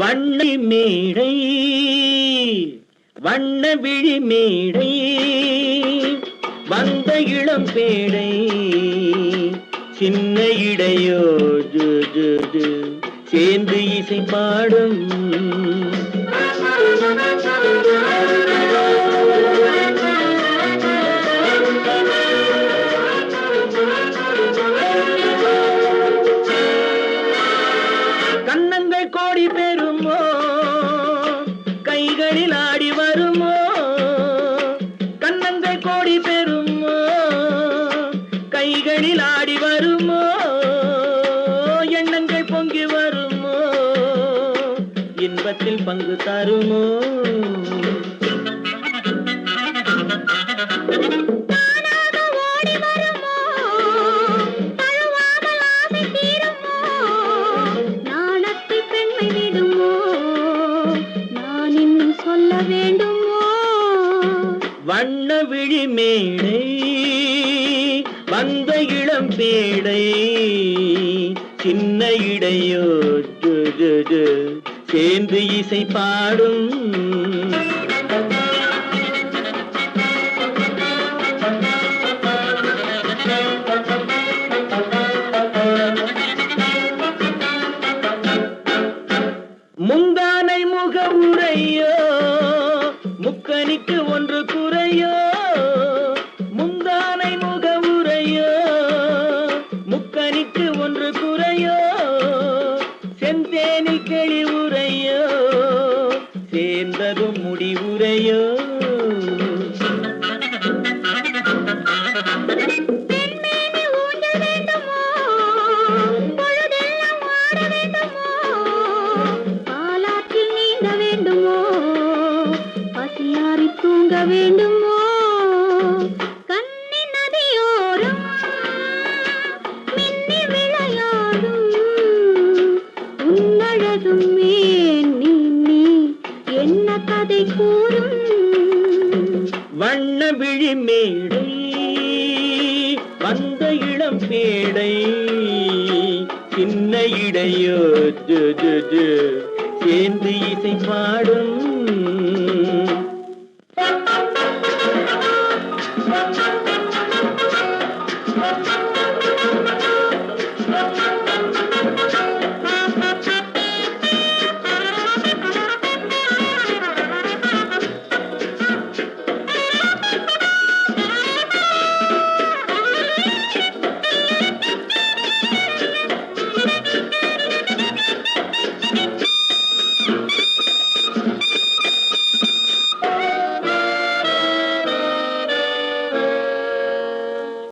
வண்ணை மேடை வண்ண விழி மேடை வந்த இளம் பேடை சின்ன இடையோ சேர்ந்து இசை பாடும். இன்னும் சொல்ல வேண்டுமோ? வண்ண விழி மேடை வந்த இளம் பேடை சின்ன இடையோ ஜு, சேர்ந்து இசை பாடும். முந்தானை முக உரையோ முக்கணிக்கு ஒன்று குறையோ. கிளி உரையோ சேர்ந்ததும் முடிவுரையோ. வேண்டும். வண்ண விழி மேடை வந்த இளம் பேடை சின்ன இடையோ சேர்ந்து இசை பாடும்